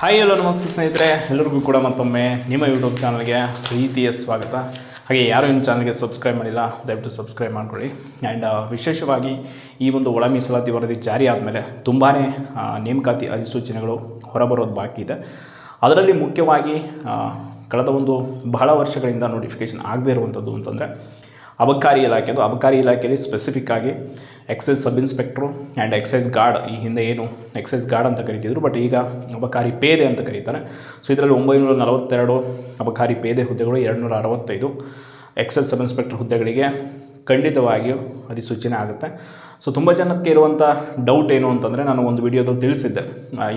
Hi ಎಲ್ಲೋ ನಮಸ್ತೆ ಸ್ನೇಹಿತರೆ. ಎಲ್ಲರಿಗೂ ಕೂಡ ಮತ್ತೊಮ್ಮೆ ನಿಮ್ಮ ಯೂಟ್ಯೂಬ್ ಚಾನಲ್ಗೆ ಪ್ರೀತಿಯ ಸ್ವಾಗತ. ಹಾಗೆ ಯಾರು ನಿಮ್ಮ ಚಾನಲ್ಗೆ ಸಬ್ಸ್ಕ್ರೈಬ್ ಮಾಡಿಲ್ಲ, ದಯವಿಟ್ಟು ಸಬ್ಸ್ಕ್ರೈಬ್ ಮಾಡ್ಕೊಳ್ಳಿ. ಆ್ಯಂಡ್ ವಿಶೇಷವಾಗಿ ಈ ಒಂದು ಒಳ ಮೀಸಲಾತಿ ವರದಿ ಜಾರಿ ಆದಮೇಲೆ ತುಂಬಾ ನೇಮಕಾತಿ ಅಧಿಸೂಚನೆಗಳು ಹೊರಬರೋದು ಬಾಕಿ ಇದೆ. ಅದರಲ್ಲಿ ಮುಖ್ಯವಾಗಿ ಕಳೆದ ಒಂದು ಬಹಳ ವರ್ಷಗಳಿಂದ ನೋಟಿಫಿಕೇಷನ್ ಆಗದೇ ಇರುವಂಥದ್ದು ಅಂತಂದರೆ ಅಬಕಾರಿ ಇಲಾಖೆದು ಅಬಕಾರಿ ಇಲಾಖೆಯಲ್ಲಿ ಸ್ಪೆಸಿಫಿಕ್ ಆಗಿ excise sub inspector and excise guard ಈ ಹಿಂದೆ ಏನು ಎಕ್ಸೈಸ್ ಗಾರ್ಡ್ ಅಂತ ಕರಿತಿದ್ರು ಬಟ್ ಈಗ ಅಬಕಾರಿ ಪೇದೆ ಅಂತ ಕರೀತಾರೆ. ಸೊ ಇದರಲ್ಲಿ ಒಂಬೈನೂರ ನಲವತ್ತೆರಡು ಅಬಕಾರಿ ಪೇದೆ ಹುದ್ದೆಗಳು ಎರಡುನೂರ ಅರವತ್ತೈದು ಎಕ್ಸೈಸ್ ಸಬ್ ಇನ್ಸ್ಪೆಕ್ಟರ್ ಹುದ್ದೆಗಳಿಗೆ ಖಂಡಿತವಾಗಿಯೂ ಅಧಿಸೂಚನೆ ಆಗುತ್ತೆ. ಸೊ ತುಂಬ ಜನಕ್ಕೆ ಇರುವಂಥ ಡೌಟ್ ಏನು ಅಂತಂದರೆ, ನಾನು ಒಂದು ವಿಡಿಯೋದಲ್ಲಿ ತಿಳಿಸಿದ್ದೆ.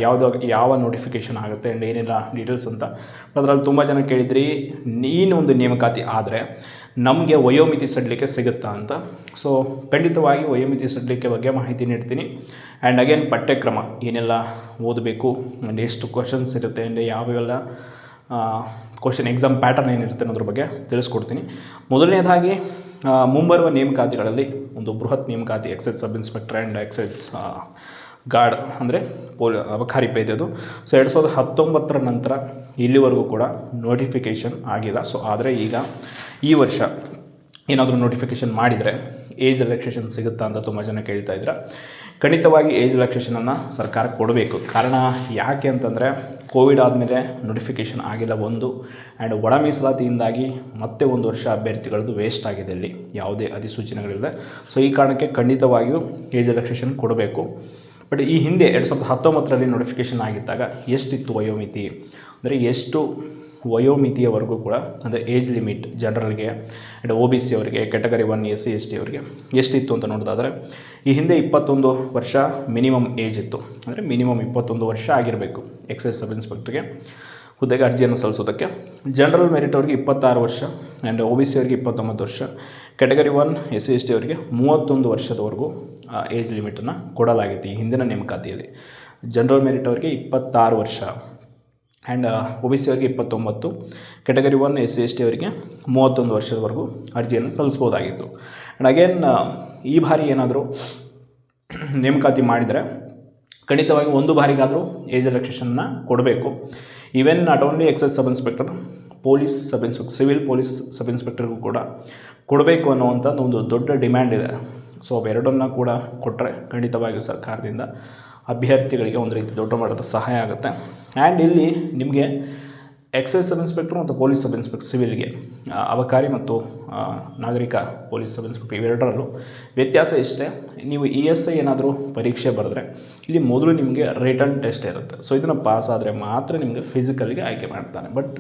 ಯಾವುದು ಯಾವ ನೋಟಿಫಿಕೇಷನ್ ಆಗುತ್ತೆ ಆ್ಯಂಡ್ ಏನೆಲ್ಲ ಡೀಟೇಲ್ಸ್ ಅಂತ. ಅದರಲ್ಲಿ ತುಂಬ ಜನ ಕೇಳಿದ್ರಿ, ನೀನು ಒಂದು ನೇಮಕಾತಿ ಆದರೆ ನಮಗೆ ವಯೋಮಿತಿ ಸಡಲಿಕ್ಕೆ ಸಿಗುತ್ತಾ ಅಂತ. ಸೊ ಖಂಡಿತವಾಗಿ ವಯೋಮಿತಿ ಸಡಲಿಕ್ಕೆ ಬಗ್ಗೆ ಮಾಹಿತಿ ನೀಡ್ತೀನಿ. ಆ್ಯಂಡ್ ಅಗೇನ್ ಪಠ್ಯಕ್ರಮ, ಏನೆಲ್ಲ ಓದಬೇಕು ಆ್ಯಂಡ್ ಎಷ್ಟು ಕ್ವಶನ್ಸ್ ಇರುತ್ತೆ ಆ್ಯಂಡ್ ಯಾವೆಲ್ಲ ಕ್ವಶನ್ ಎಕ್ಸಾಮ್ ಪ್ಯಾಟರ್ನ್ ಏನಿರುತ್ತೆ ಅನ್ನೋದ್ರ ಬಗ್ಗೆ ತಿಳಿಸ್ಕೊಡ್ತೀನಿ. ಮೊದಲನೇದಾಗಿ ಮುಂಬರುವ ನೇಮಕಾತಿಗಳಲ್ಲಿ ಒಂದು ಬೃಹತ್ ನೇಮಕಾತಿ excise sub inspector and excise guard ಅಂದರೆ ಪೋಲ್ ಅಬಕಾರಿ ಪೈದ್ಯದು ಸೊ ಎರಡು ಸಾವಿರದ ಹತ್ತೊಂಬತ್ತರ ನಂತರ ಇಲ್ಲಿವರೆಗೂ ಕೂಡ ನೋಟಿಫಿಕೇಷನ್ ಆಗಿಲ್ಲ. ಸೊ ಆದರೆ ಈಗ ಈ ವರ್ಷ ಏನಾದರೂ ನೋಟಿಫಿಕೇಷನ್ ಮಾಡಿದರೆ ಏಜ್ ರಿಲ್ಯಾಕ್ಸೇಷನ್ ಸಿಗುತ್ತಾ ಅಂತ ತುಂಬ ಜನ ಕೇಳ್ತಾ ಇದ್ದಾರೆ ಖಂಡಿತವಾಗಿ ಏಜ್ ರಿಲ್ಯಾಕ್ಸೇಷನನ್ನು ಸರ್ಕಾರ ಕೊಡಬೇಕು. ಕಾರಣ ಯಾಕೆ ಅಂತಂದರೆ ಕೋವಿಡ್ ಆದಮೇಲೆ ನೋಟಿಫಿಕೇಷನ್ ಆಗಿಲ್ಲ ಒಂದು ಆ್ಯಂಡ್ ಒಳ ಮೀಸಲಾತಿಯಿಂದಾಗಿ ಮತ್ತೆ ಒಂದು ವರ್ಷ ಅಭ್ಯರ್ಥಿಗಳದ್ದು ವೇಸ್ಟ್ ಆಗಿದೆ ಇಲ್ಲಿ. ಯಾವುದೇ ಅಧಿಸೂಚನೆಗಳಿಲ್ಲದೆ. ಸೊ ಈ ಕಾರಣಕ್ಕೆ ಖಂಡಿತವಾಗಿಯೂ ಏಜ್ ರಿಲ್ಯಾಕ್ಸೇಷನ್ ಕೊಡಬೇಕು. ಬಟ್ ಈ ಹಿಂದೆ ಎರಡು ಸಾವಿರದ ಹತ್ತೊಂಬತ್ತರಲ್ಲಿ ನೋಟಿಫಿಕೇಷನ್ ಆಗಿದ್ದಾಗ ಎಷ್ಟಿತ್ತು ವಯೋಮಿತಿ? ಅಂದರೆ ಎಷ್ಟು ವಯೋಮಿತಿಯವರೆಗೂ ಕೂಡ, ಅಂದರೆ ಏಜ್ ಲಿಮಿಟ್ ಜನರಲ್ಗೆ ಆ್ಯಂಡ್ ಒ ಬಿ ಸಿ ಅವರಿಗೆ category one S C S T ಅವರಿಗೆ ಎಷ್ಟಿತ್ತು ಅಂತ ನೋಡೋದಾದರೆ, ಈ ಹಿಂದೆ ಇಪ್ಪತ್ತೊಂದು ವರ್ಷ ಮಿನಿಮಮ್ ಏಜ್ ಇತ್ತು. ಅಂದರೆ ಮಿನಿಮಮ್ ಇಪ್ಪತ್ತೊಂದು ವರ್ಷ ಆಗಿರಬೇಕು ಎಕ್ಸೈಸ್ ಸಬ್ ಇನ್ಸ್ಪೆಕ್ಟ್ರಿಗೆ ಹುದ್ದೆಗೆ ಅರ್ಜಿಯನ್ನು ಸಲ್ಲಿಸೋದಕ್ಕೆ. ಜನರಲ್ ಮೆರಿಟ್ ಅವರಿಗೆ ಇಪ್ಪತ್ತಾರು ವರ್ಷ ಆ್ಯಂಡ್ ಒ ಬಿ ಸಿ ಅವರಿಗೆ ಇಪ್ಪತ್ತೊಂಬತ್ತು ವರ್ಷ. Category one S C S T ಅವರಿಗೆ ಮೂವತ್ತೊಂದು ವರ್ಷದವರೆಗೂ ಏಜ್ ಲಿಮಿಟನ್ನು ಕೊಡಲಾಗಿತ್ತು ಈ ಹಿಂದಿನ ನೇಮಕಾತಿಯಲ್ಲಿ. ಜನರಲ್ ಮೆರಿಟ್ ಅವರಿಗೆ ಇಪ್ಪತ್ತಾರು ವರ್ಷ. ಆ್ಯಂಡ್ ಒ ಬಿ ಸಿ ಅವರಿಗೆ ಇಪ್ಪತ್ತೊಂಬತ್ತು category one S C S T ಅವರಿಗೆ ಮೂವತ್ತೊಂದು ವರ್ಷದವರೆಗೂ ಅರ್ಜಿಯನ್ನು ಸಲ್ಲಿಸ್ಬೋದಾಗಿತ್ತು ಆ್ಯಂಡ್ ಅಗೇನ್ ಈ ಬಾರಿ ಏನಾದರೂ ನೇಮಕಾತಿ ಮಾಡಿದರೆ ಖಂಡಿತವಾಗಿ ಒಂದು ಬಾರಿಗಾದರೂ ಏಜ್ ರಿಲ್ಯಾಕ್ಸೇಷನ್ನ ಕೊಡಬೇಕು. Even not only excise sub inspector police sub inspector civil police sub ಇನ್ಸ್ಪೆಕ್ಟರ್ಗೂ ಕೂಡ ಕೊಡಬೇಕು ಅನ್ನೋವಂಥದ್ದು ಒಂದು ದೊಡ್ಡ ಡಿಮ್ಯಾಂಡ್ ಇದೆ. ಸೊ ಅವೆರಡನ್ನ ಕೂಡ ಕೊಟ್ಟರೆ ಖಂಡಿತವಾಗಿಯೂ ಸರ್ಕಾರದಿಂದ ಅಭ್ಯರ್ಥಿಗಳಿಗೆ ಒಂದು ರೀತಿ ದೊಡ್ಡ ಮಟ್ಟದ ಸಹಾಯ ಆಗುತ್ತೆ. ಆ್ಯಂಡ್ ಇಲ್ಲಿ ನಿಮಗೆ ಎಕ್ಸೈಸ್ ಸಬ್ ಇನ್ಸ್ಪೆಕ್ಟರ್ ಮತ್ತು ಪೊಲೀಸ್ ಸಬ್ ಇನ್ಸ್ಪೆಕ್ಟರ್ ಸಿವಿಲ್ಗೆ ಅಬಕಾರಿ ಮತ್ತು ನಾಗರಿಕ ಪೊಲೀಸ್ ಸಬ್ ಇನ್ಸ್ಪೆಕ್ಟರ್ ಇವೆರಡರಲ್ಲೂ ವ್ಯತ್ಯಾಸ ಇಷ್ಟೇ. ನೀವು ಇ ಎಸ್ ಐ ಏನಾದರೂ ಪರೀಕ್ಷೆ ಬರೆದ್ರೆ ಇಲ್ಲಿ ಮೊದಲು ನಿಮಗೆ ರಿಟರ್ನ್ ಟೆಸ್ಟ್ ಇರುತ್ತೆ. ಸೊ ಇದನ್ನು ಪಾಸ್ ಆದರೆ ಮಾತ್ರ ನಿಮಗೆ ಫಿಸಿಕಲ್ಗೆ ಆಯ್ಕೆ ಮಾಡ್ತಾನೆ. ಬಟ್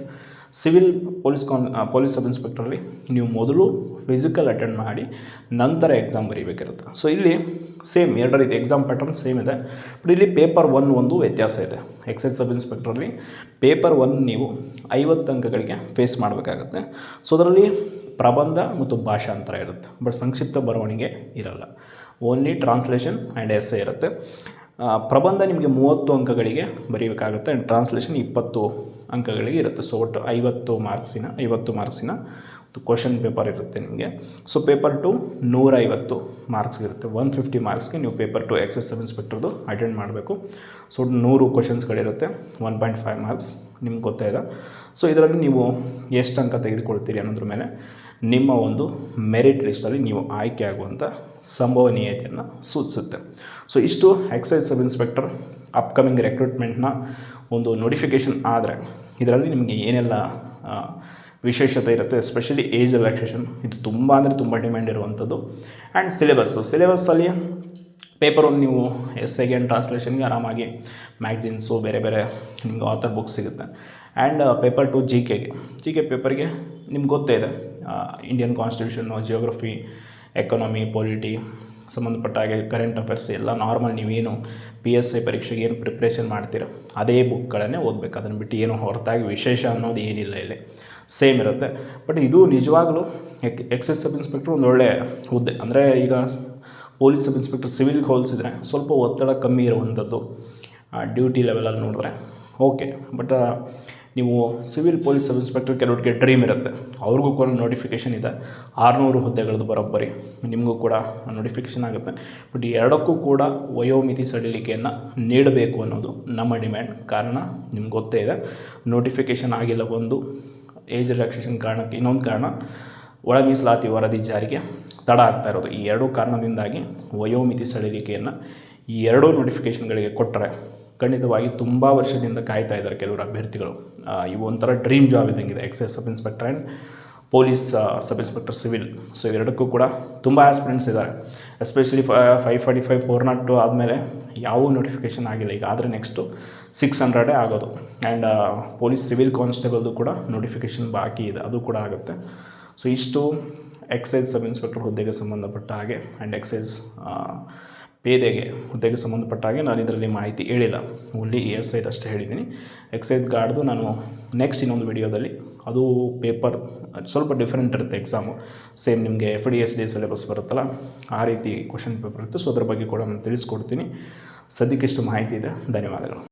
ಸಿವಿಲ್ ಪೊಲೀಸ್ ಕಾನ್ ಪೊಲೀಸ್ ಸಬ್ ಇನ್ಸ್ಪೆಕ್ಟ್ರಲ್ಲಿ ನೀವು ಮೊದಲು ಫಿಸಿಕಲ್ ಅಟೆಂಡ್ ಮಾಡಿ ನಂತರ ಎಕ್ಸಾಮ್ ಬರೀಬೇಕಿರುತ್ತೆ ಸೊ ಇಲ್ಲಿ ಸೇಮ್ ಎರಡು ರೀತಿ ಎಕ್ಸಾಮ್ ಪ್ಯಾಟರ್ನ್ ಸೇಮ್ ಇದೆ. ಬಟ್ ಇಲ್ಲಿ ಪೇಪರ್ ಒನ್ ಒಂದು ವ್ಯತ್ಯಾಸ ಇದೆ. ಎಕ್ಸೈಸ್ ಸಬ್ ಇನ್ಸ್ಪೆಕ್ಟ್ರಲ್ಲಿ ಪೇಪರ್ ಒನ್ ನೀವು ಐವತ್ತು ಅಂಕಗಳಿಗೆ ಫೇಸ್ ಮಾಡಬೇಕಾಗತ್ತೆ. ಸೊ ಅದರಲ್ಲಿ ಪ್ರಬಂಧ ಮತ್ತು ಭಾಷಾಂತರ ಇರುತ್ತೆ. ಬಟ್ ಸಂಕ್ಷಿಪ್ತ ಬರವಣಿಗೆ ಇರಲ್ಲ. ಓನ್ಲಿ ಟ್ರಾನ್ಸ್ಲೇಷನ್ ಆ್ಯಂಡ್ ಎಸ್ ಇರುತ್ತೆ. ಪ್ರಬಂಧ ನಿಮಗೆ ಮೂವತ್ತು ಅಂಕಗಳಿಗೆ ಬರೀಬೇಕಾಗುತ್ತೆ. ಆ್ಯಂಡ್ ಟ್ರಾನ್ಸ್ಲೇಷನ್ ಇಪ್ಪತ್ತು ಅಂಕಗಳಿಗೆ ಇರುತ್ತೆ. ಸೊ ಒಟ್ಟು ಐವತ್ತು ಮಾರ್ಕ್ಸಿನ ಐವತ್ತು ಮಾರ್ಕ್ಸಿನ ಕ್ವಶನ್ ಪೇಪರ್ ಇರುತ್ತೆ ನಿಮಗೆ. ಸೊ ಪೇಪರ್ ಟು ನೂರೈವತ್ತು ಮಾರ್ಕ್ಸ್ ಇರುತ್ತೆ. ಒನ್ ಫಿಫ್ಟಿ ಮಾರ್ಕ್ಸ್ಗೆ ನೀವು ಪೇಪರ್ ಟು ಎಕ್ಸೈಸ್ ಸಬ್ ಇನ್ಸ್ಪೆಕ್ಟರ್ದು ಅಟೆಂಡ್ ಮಾಡಬೇಕು. ಸೊ ನೂರು ಕ್ವಶನ್ಸ್ಗಳಿರುತ್ತೆ ಒನ್ ಪಾಯಿಂಟ್ ಫೈವ್ ಮಾರ್ಕ್ಸ್ ನಿಮ್ಗೆ ಗೊತ್ತೇ ಸೊ ಇದರಲ್ಲಿ ನೀವು ಎಷ್ಟು ಅಂಕ ತೆಗೆದುಕೊಳ್ತೀರಿ ಅನ್ನೋದ್ರ ಮೇಲೆ ನಿಮ್ಮ ಒಂದು ಮೆರಿಟ್ ಲಿಸ್ಟಲ್ಲಿ ನೀವು ಆಯ್ಕೆ ಆಗುವಂಥ ಸಂಭವನೀಯತೆಯನ್ನು ಸೂಚಿಸುತ್ತೆ. ಸೊ ಇಷ್ಟು ಎಕ್ಸೈಸ್ ಸಬ್ ಇನ್ಸ್ಪೆಕ್ಟರ್ ಅಪ್ಕಮಿಂಗ್ ರೆಕ್ರೂಟ್ಮೆಂಟ್ನ ಒಂದು ನೋಟಿಫಿಕೇಷನ್ ಆದರೆ ಇದರಲ್ಲಿ ನಿಮಗೆ ಏನೆಲ್ಲ ವಿಶೇಷತೆ ಇರುತ್ತೆ ಎಸ್ಪೆಷಲಿ ಏಜ್ ರಿಲ್ಯಾಕ್ಸೇಷನ್ ಇದು ತುಂಬ ಅಂದರೆ ತುಂಬ ಡಿಮ್ಯಾಂಡ್ ಇರುವಂಥದ್ದು. ಆ್ಯಂಡ್ ಸಿಲೆಬಸ್ಸು ಸಿಲೆಬಸ್ಸಲ್ಲಿ ಪೇಪರ್ ಒಂದು ನೀವು ಎಸ್ ಸೆಕೆಂಡ್ ಟ್ರಾನ್ಸ್ಲೇಷನ್ಗೆ ಆರಾಮಾಗಿ ಮ್ಯಾಗ್ಝಿನ್ಸು ಬೇರೆ ಬೇರೆ ನಿಮ್ಗೆ ಆಥರ್ ಬುಕ್ಸ್ ಸಿಗುತ್ತೆ. ಆ್ಯಂಡ್ ಪೇಪರ್ ಟು ಜಿ ಕೆಗೆ ಜಿ ಕೆ ಪೇಪರ್ಗೆ ನಿಮ್ಗೆ ಗೊತ್ತೇ ಇದೆ ಇಂಡಿಯನ್ ಕಾನ್ಸ್ಟಿಟ್ಯೂಷನ್ನು ಜಿಯೋಗ್ರಫಿ ಎಕನಾಮಿ ಪೊಲಿಟಿ ಸಂಬಂಧಪಟ್ಟ ಹಾಗೆ ಕರೆಂಟ್ ಅಫೇರ್ಸ್ ಎಲ್ಲ ನಾರ್ಮಲ್ ನೀವೇನು ಪಿ ಎಸ್ ಐ ಪರೀಕ್ಷೆಗೆ ಏನು ಪ್ರಿಪ್ರೇಷನ್ ಮಾಡ್ತೀರೋ, ಅದೇ ಬುಕ್ಗಳನ್ನೇ ಓದಬೇಕು. ಅದನ್ನು ಬಿಟ್ಟು ಏನು ಹೊರತಾಗಿ ವಿಶೇಷ ಅನ್ನೋದು ಏನಿಲ್ಲ ಇಲ್ಲಿ. ಸೇಮ್ ಇರುತ್ತೆ. ಬಟ್ ಇದು ನಿಜವಾಗ್ಲೂ ಎಕ್ ಎಕ್ಸೈಸ್ ಸಬ್ ಇನ್ಸ್ಪೆಕ್ಟ್ರ್ ಒಳ್ಳೆಯ ಹುದ್ದೆ. ಅಂದರೆ ಈಗ ಪೊಲೀಸ್ ಸಬ್ ಇನ್ಸ್ಪೆಕ್ಟರ್ ಸಿವಿಲ್ಗೆ ಹೋಲಿಸಿದ್ರೆ ಸ್ವಲ್ಪ ಒತ್ತಡ ಕಮ್ಮಿ ಇರುವಂಥದ್ದು ಡ್ಯೂಟಿ ಲೆವೆಲಲ್ಲಿ ನೋಡಿದ್ರೆ. ಓಕೆ ಬಟ್ ನೀವು ಸಿವಿಲ್ ಪೊಲೀಸ್ ಸಬ್ ಇನ್ಸ್ಪೆಕ್ಟರ್ ಕೆಲವರಿಗೆ ಡ್ರೀಮ್ ಇರುತ್ತೆ. ಅವ್ರಿಗೂ ಕೂಡ ನೋಟಿಫಿಕೇಷನ್ ಇದೆ. ಆರುನೂರು ಹುದ್ದೆಗಳದ್ದು ಬರೋಬ್ಬರಿ. ನಿಮಗೂ ಕೂಡ ನೋಟಿಫಿಕೇಷನ್ ಆಗುತ್ತೆ. ಬಟ್ ಎರಡಕ್ಕೂ ಕೂಡ ವಯೋಮಿತಿ ಸಡಿಲಿಕೆಯನ್ನು ನೀಡಬೇಕು ಅನ್ನೋದು ನಮ್ಮ ಡಿಮ್ಯಾಂಡ್ ಕಾರಣ ನಿಮ್ಗೆ ಗೊತ್ತೇ ಇದೆ. ನೋಟಿಫಿಕೇಷನ್ ಆಗಿಲ್ಲ ಒಂದು ಏಜ್ ರಿಲ್ಯಾಕ್ಸೇಷನ್ ಕಾರಣಕ್ಕೆ ಇನ್ನೊಂದು ಕಾರಣ ಒಳ ಮೀಸಲಾತಿ ವರದಿ ಜಾರಿಗೆ ತಡ ಆಗ್ತಾ ಇರೋದು. ಈ ಎರಡೂ ಕಾರಣದಿಂದಾಗಿ ವಯೋಮಿತಿ ಸಡಿಲಿಕೆಯನ್ನು ಈ ಎರಡೂ ನೋಟಿಫಿಕೇಷನ್ಗಳಿಗೆ ಕೊಟ್ಟರೆ ಖಂಡಿತವಾಗಿ ತುಂಬ ವರ್ಷದಿಂದ ಕಾಯ್ತಾ ಇದ್ದಾರೆ ಕೆಲವರು ಅಭ್ಯರ್ಥಿಗಳು. ಇವು ಒಂಥರ dream job ಇದ್ದಂಗಿದೆ, excise sub inspector and police sub inspector civil. So ಎರಡಕ್ಕೂ ಕೂಡ ತುಂಬ ಆಸ್ಪಿರೆಂಟ್ಸ್ ಇದ್ದಾರೆ. Especially five forty five four not two ಆದಮೇಲೆ ಯಾವ ನೋಟಿಫಿಕೇಷನ್ ಆಗಿಲ್ಲ. ಈಗ ಆದರೆ ನೆಕ್ಸ್ಟು ಸಿಕ್ಸ್ ಹಂಡ್ರೆಡೇ ಆಗೋದು. ಆ್ಯಂಡ್ ಪೊಲೀಸ್, ಸಿವಿಲ್ ಕಾನ್ಸ್ಟೇಬಲ್ದು ಕೂಡ ನೋಟಿಫಿಕೇಷನ್ ಬಾಕಿ ಇದೆ. ಅದು ಕೂಡ ಆಗುತ್ತೆ. ಸೊ ಇಷ್ಟು ಎಕ್ಸೈಸ್ ಸಬ್ ಇನ್ಸ್ಪೆಕ್ಟರ್ ಹುದ್ದೆಗೆ ಸಂಬಂಧಪಟ್ಟ ಹಾಗೆ ಆ್ಯಂಡ್ ಎಕ್ಸೈಸ್ ಪೇದೆಗೆ ಹುದ್ದೆಗೆ ಸಂಬಂಧಪಟ್ಟ ಹಾಗೆ ನಾನು ಇದರಲ್ಲಿ ಮಾಹಿತಿ ಹೇಳಿಲ್ಲ. ಓನ್ಲಿ ಎಸ್ ಅಷ್ಟೇ ಹೇಳಿದ್ದೀನಿ. ಎಕ್ಸೈಸ್ ಗಾರ್ಡ್ದು ನಾನು ನೆಕ್ಸ್ಟ್ ಇನ್ನೊಂದು ವಿಡಿಯೋದಲ್ಲಿ ಅದು ಪೇಪರ್ ಸ್ವಲ್ಪ ಡಿಫ್ರೆಂಟ್ ಇರುತ್ತೆ ಎಕ್ಸಾಮು ಸೇಮ್ ನಿಮಗೆ F D S D syllabus ಬರುತ್ತಲ್ಲ, ಆ ರೀತಿ ಕ್ವಶನ್ ಪೇಪರ್ ಇರುತ್ತೆ ಸೊ ಅದ್ರ ಬಗ್ಗೆ ಕೂಡ ನಾನು ತಿಳಿಸ್ಕೊಡ್ತೀನಿ. ಸದ್ಯಕ್ಕಿಷ್ಟು ಮಾಹಿತಿ ಇದೆ. ಧನ್ಯವಾದಗಳು.